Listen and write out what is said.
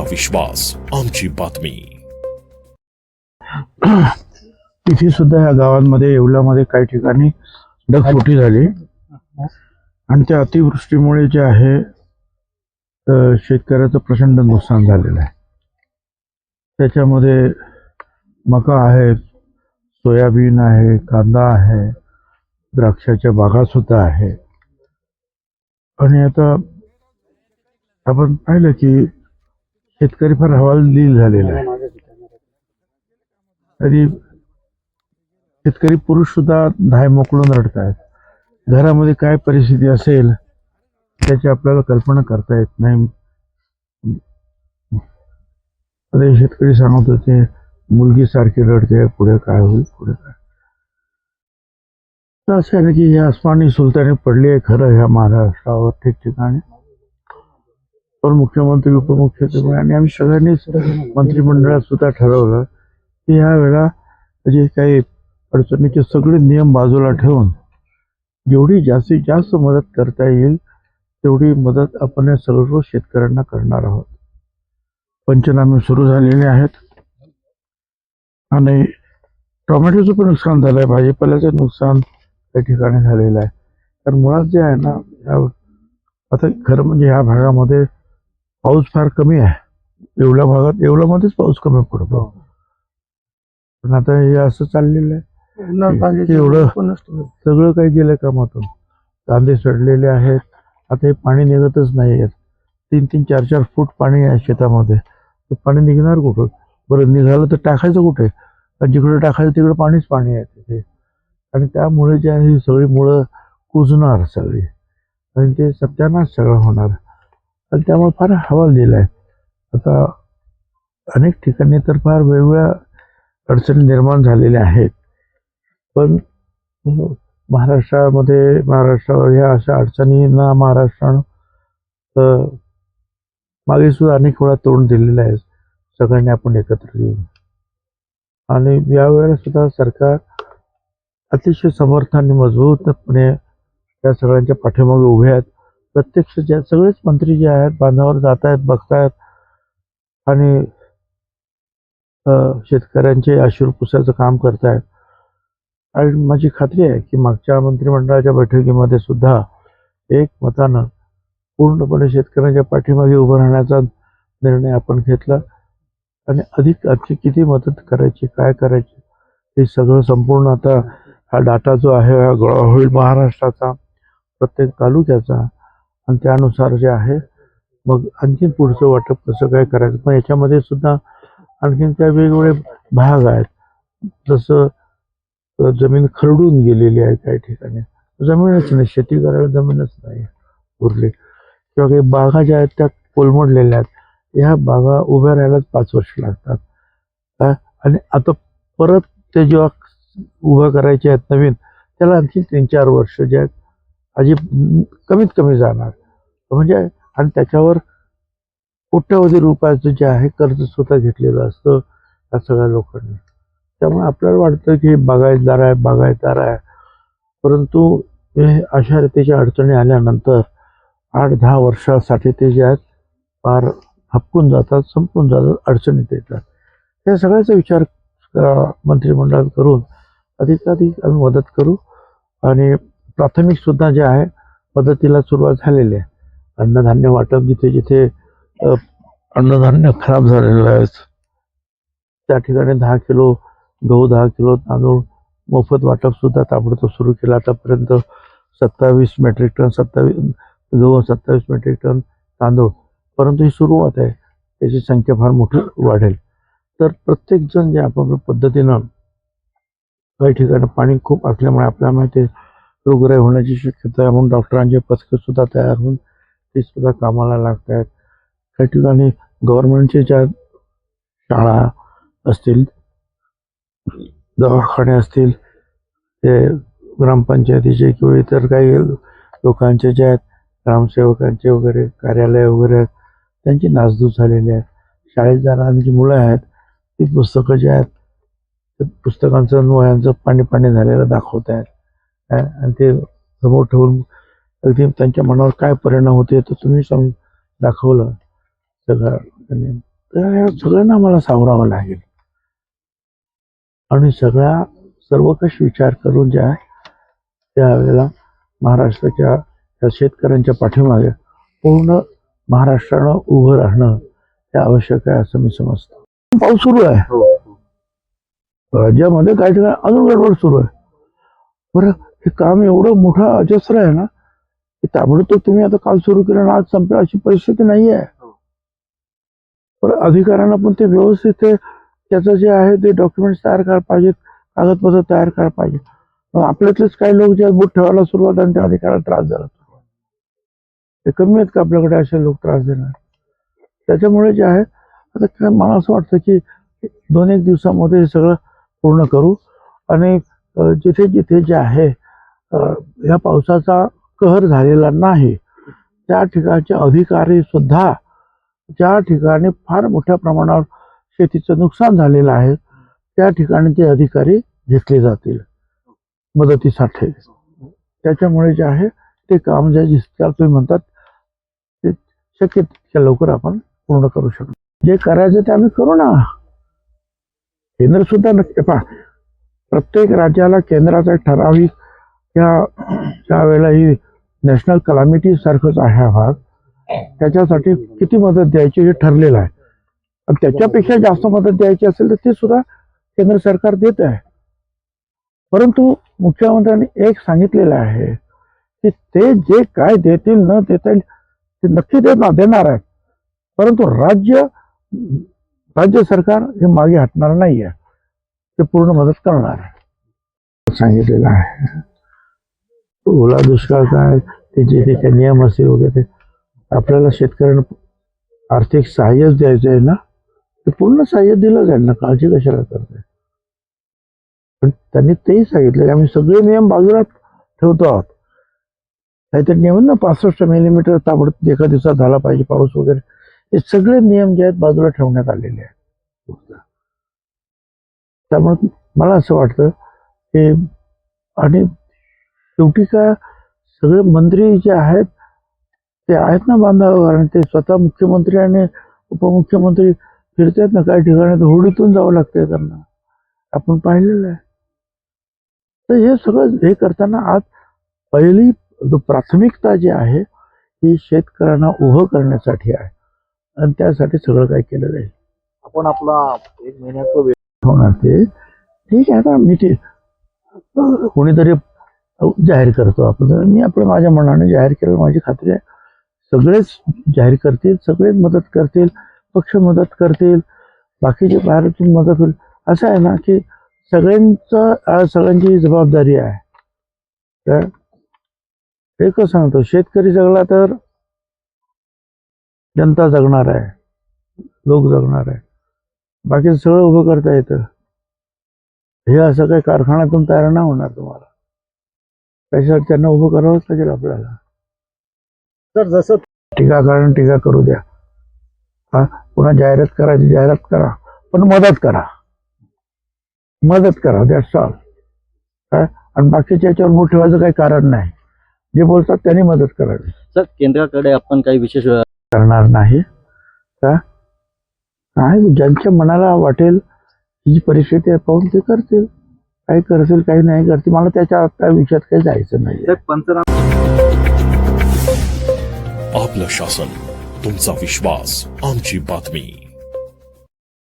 आमचा विश्वास आमची बातमी. तिथे सुद्धा या गावांमध्ये येवल्यामध्ये काही ठिकाणी ढगफुटी झाली. आणि त्या अतिवृष्टीमुळे जे आहे शेतकऱ्याचं प्रचंड नुकसान झालेलं आहे. त्याच्यामध्ये मका आहे सोयाबीन आहे कांदा आहे द्राक्षाच्या बागा सुद्धा आहे. आणि आता आपण पाहिलं की शेतकरी फार हवालदिल झालेला आहे. तरी शेतकरी पुरुष सुद्धा धाय मोकळून रडत आहेत घरामध्ये काय परिस्थिती असेल त्याची आपल्याला कल्पना करता येत नाही. हे शेतकरी सांगत होते मुलगी सारखी रडते पुढे काय होईल पुढे काय? असं आहे ना की ही आसमानी सुलतानी पडली आहे खरं ह्या महाराष्ट्रावर ठिकठिकाणी. पण मुख्यमंत्री उपमुख्यमंत्री आणि आम्ही सगळ्यांनीच मंत्रिमंडळात सुद्धा ठरवलं की ह्या वेळा जे काही अडचणीचे सगळे नियम बाजूला ठेवून जेवढी जास्तीत जास्त मदत करता येईल तेवढी मदत आपण या सर्व शेतकऱ्यांना करणार आहोत। पंचनामे सुरू झालेले आहेत आणि टोमॅटोचं पण नुकसान झालं आहे भाजीपाल्याचं नुकसान त्या ठिकाणी झालेलं आहे. तर मुळात जे आहे ना आता खरं म्हणजे ह्या भागामध्ये पाऊस फार कमी आहे. एवढ्या भागात एवढ्यामध्येच पाऊस कमी पडतो. पण आता हे असं चाललेलं आहे की एवढं सगळं काही गेलं कामातून. कांदे सडलेले आहेत. आता हे पाणी निघतच नाही आहेत तीन तीन चार चार फूट पाणी आहे शेतामध्ये. ते पाणी निघणार कुठं? बरं निघालं तर टाकायचं कुठे? आणि जिकडे टाकायचं तिकडे पाणीच पाणी आहे तिथे. आणि त्यामुळे जे आहे ही सगळी मुळं कुजणार सगळी. आणि ते सत्यानाश सगळं होणार. आणि त्यामुळे फार हवाल दिला आहे आता अनेक ठिकाणी तर फार वेगवेगळ्या अडचणी निर्माण झालेल्या आहेत. पण महाराष्ट्रामध्ये महाराष्ट्रावर ह्या अशा अडचणींना महाराष्ट्रानं मागे सुद्धा अनेक वेळा तोंड दिलेलं आहे. सगळ्यांनी आपण एकत्र येऊन आणि यावेळेला सुद्धा सरकार अतिशय समर्थ आणि मजबूतपणे या सगळ्यांच्या पाठीमागे उभे आहेत. प्रत्यक्ष ज्या सगळेच मंत्री जे आहेत बांधावर जात आहेत बघतायत. आणि शेतकऱ्यांचे अश्रू पुसायचं काम करतायत. आणि माझी खात्री आहे की मागच्या मंत्रिमंडळाच्या बैठकीमध्ये सुद्धा एक मतानं पूर्णपणे शेतकऱ्यांच्या पाठीमागे उभं राहण्याचा निर्णय आपण घेतला. आणि अधिक आणखी किती मदत करायची काय करायची हे सगळं संपूर्ण आता हा डाटा जो आहे हा गोळा होईल महाराष्ट्राचा प्रत्येक तालुक्याचा आणि त्यानुसार जे आहे मग आणखीन पुढचं वाटप कसं काय करायचं? पण याच्यामध्ये सुद्धा आणखीन त्या वेगवेगळे भाग आहेत. जसं जमीन खरडून गेलेली आहे काही ठिकाणी. जमीनच नाही शेती करायला जमीनच नाही उरली. किंवा काही बागा ज्या आहेत त्या कोलमडलेल्या आहेत. ह्या बागा उभ्या राहायलाच पाच वर्ष लागतात. काय? आणि आता परत ते जेव्हा उभं करायचे आहेत नवीन त्याला आणखी तीन चार वर्ष जे आहेत अजिब कमीत कमी जाणार. म्हणजे आणि त्याच्यावर कोट्यवधी रुपयाचं जे आहे कर्ज स्वतः घेतलेलं असतं या सगळ्या लोकांनी. त्यामुळे आपल्याला वाटतं की बागायतदार आहे बागायतदार आहे. परंतु हे अशा रीतीच्या अडचणी आल्यानंतर आठ दहा वर्षासाठी ते जे आहेत फार हपकून जातात संपून जातात अडचणीत येतात. त्या सगळ्याचा विचार मंत्रिमंडळात करून अधिकाधिक आम्ही मदत करू आणि प्राथमिक सुद्धा जे आहे पद्धतीला सुरुवात झालेली आहे. अन्नधान्य वाटप जिथे जिथे अन्नधान्य खराब झालेलं आहे त्या ठिकाणी दहा किलो गहू दहा किलो तांदूळ मोफत वाटप सुद्धा ताबडतोब सुरू केलं. आतापर्यंत सत्तावीस मेट्रिक टन सत्तावीस गहू सत्तावीस मेट्रिक टन तांदूळ. परंतु ही सुरुवात आहे त्याची संख्या फार मोठी वाढेल. तर प्रत्येकजण जे आपापल्या पद्धतीनं काही ठिकाणी पाणी खूप असल्यामुळे आपल्याला माहिती आहे रोगराई होण्याची शक्यता आहे. म्हणून डॉक्टरांचे पथकंसुद्धा तयार होऊन ते सुद्धा कामाला लागत आहेत. त्या ठिकाणी गव्हर्नमेंटच्या ज्या शाळा असतील दवाखाने असतील ते ग्रामपंचायतीचे किंवा इतर काही लोकांचे जे आहेत ग्रामसेवकांचे वगैरे कार्यालय वगैरे आहेत त्यांची नासधूस झालेली आहे. शाळेत जाणारी जी मुलं आहेत ती पुस्तकं जे आहेत ते पुस्तकांचं वयांचं पाणी पाणी झालेलं दाखवत आहेत. आणि ते समोर ठेवून अगदी त्यांच्या मनावर काय परिणाम होते तर तुम्ही सांग दाखवलं सगळं. तर या सगळ्यांना मला सावरावं लागेल. आणि सगळ्या सर्वकष विचार करून जे आहे त्यावेळेला महाराष्ट्राच्या या शेतकऱ्यांच्या पाठीमागे पूर्ण महाराष्ट्रानं उभं राहणं हे आवश्यक आहे असं मी समजतो. पाऊस सुरू आहे. राज्यामध्ये काही ठिकाणी अजून गडबड सुरू आहे. बरं हे काम एवढं मोठं अजस्र आहे ना की ताबडतोब तुम्ही आता काल सुरू केलं आणि आज संपेल अशी परिस्थिती नाही आहे बरं अधिकाऱ्यांना पण ते व्यवस्थित ते त्याचं जे आहे ते डॉक्युमेंट्स तयार करायला पाहिजेत कागदपत्र तयार करायला पाहिजे आपल्यातलेच काही लोक जे बोट ठेवायला सुरुवात आणि त्या अधिकाऱ्याला त्रास झाला. ते कमी आहेत का आपल्याकडे असे लोक त्रास देणार? त्याच्यामुळे जे आहे आता मला असं वाटतं की दोन एक दिवसामध्ये हे सगळं पूर्ण करू आणि जिथे जिथे जे आहे या पावसाचा कहर झालेला नाही. त्या ठिकाणचे अधिकारी सुद्धा ज्या ठिकाणी फार मोठ्या प्रमाणावर शेतीचं नुकसान झालेलं आहे त्या ठिकाणी ते अधिकारी घेतले जातील मदतीसाठी. त्याच्यामुळे जे आहे ते काम जे जितक्या तुम्ही म्हणतात ते शक्य तितक्या लवकर आपण पूर्ण करू शकतो. जे करायचं ते आम्ही करू ना. केंद्र सुद्धा नक्की पहा प्रत्येक राज्याला केंद्राचा ठराविक त्या त्यावेळेला ही नॅशनल कलामिटी सारखंच आहे हा भाग. त्याच्यासाठी किती मदत द्यायची हे ठरलेलं आहे. आणि त्याच्यापेक्षा जास्त मदत द्यायची असेल तर ती सुद्धा केंद्र सरकार देत आहे. परंतु मुख्यमंत्र्यांनी एक सांगितलेलं आहे की ते जे काय देतील न देता येईल ते नक्की देणार देणार आहेत. परंतु राज्य राज्य सरकार हे मागे हटणार नाही आहे ते पूर्ण मदत करणार आहे. सांगितलेलं आहे. ओला दुष्काळ काय ते जे ते काही नियम असतील वगैरे. आपल्याला शेतकऱ्यांना आर्थिक सहाय्यच द्यायचं आहे ना ते पूर्ण सहाय्य दिलं जाईल ना काळजी कशाला करताय? पण त्यांनी तेही सांगितलं की आम्ही सगळे नियम बाजूला ठेवतो आहोत. काहीतरी नियम ना पासष्ट मिलीमीटर ताबडतोब एका दिवसात झाला पाहिजे पाऊस वगैरे. हे सगळे नियम जे आहेत बाजूला ठेवण्यात आलेले आहेत. त्यामुळे मला असं वाटतं की आणि शेवटी काय सगळे मंत्री जे आहेत ते आहेत ना बांधावर आणि ते स्वतः मुख्यमंत्री आणि उपमुख्यमंत्री फिरतात ना काही ठिकाणी होडीतून जावं लागतंय त्यांना. आपण पाहिलेलं आहे. तर हे सगळं हे करताना आज पहिली जो प्राथमिकता जी आहे ही शेतकऱ्यांना उभं करण्यासाठी आहे. आणि त्यासाठी सगळं काही केलं जाईल. आपण आपला एक महिन्याचा वेळ होणार ते. ठीक आहे ना मी ते कोणीतरी जाहीर करतो आपण. मी आपलं माझ्या मनाने जाहीर केलं माझी खात्री आहे. सगळेच जाहीर करतील सगळेच मदत करतील पक्ष मदत करतील बाकीचे बाहेरतून मदत होईल. असं आहे ना की सगळ्यांचं सगळ्यांची जबाबदारी आहे. तर एकच सांगतो शेतकरी जगला तर जनता जगणार आहे. लोक जगणार आहे. बाकी सगळं उभं करता येतं. हे असं काही कारखान्यातून तयार नाही होणार तुम्हाला. त्याच्यासाठी त्यांना उभं करावंच लागेल आपल्याला. तर जसं टीका कारण टीका करू द्या. हा पुन्हा जाहिरात करायची जाहिरात करा पण मदत करा. मदत करा दॅट्स ऑल काय आणि बाकीच्या याच्यावर मूठ ठेवायचं काही कारण नाही. जे बोलतात त्यांनी मदत करावी. सर केंद्राकडे आपण काही विशेष करणार नाही. का काय ज्यांच्या मनाला वाटेल ही जी परिस्थिती आहे पाहून ते करतील. काही करतील काही नाही करतील मला त्याच्या त्या विषयात काही जायचं नाही पंचनामा आपलं शासन तुमचा विश्वास आमची बातमी.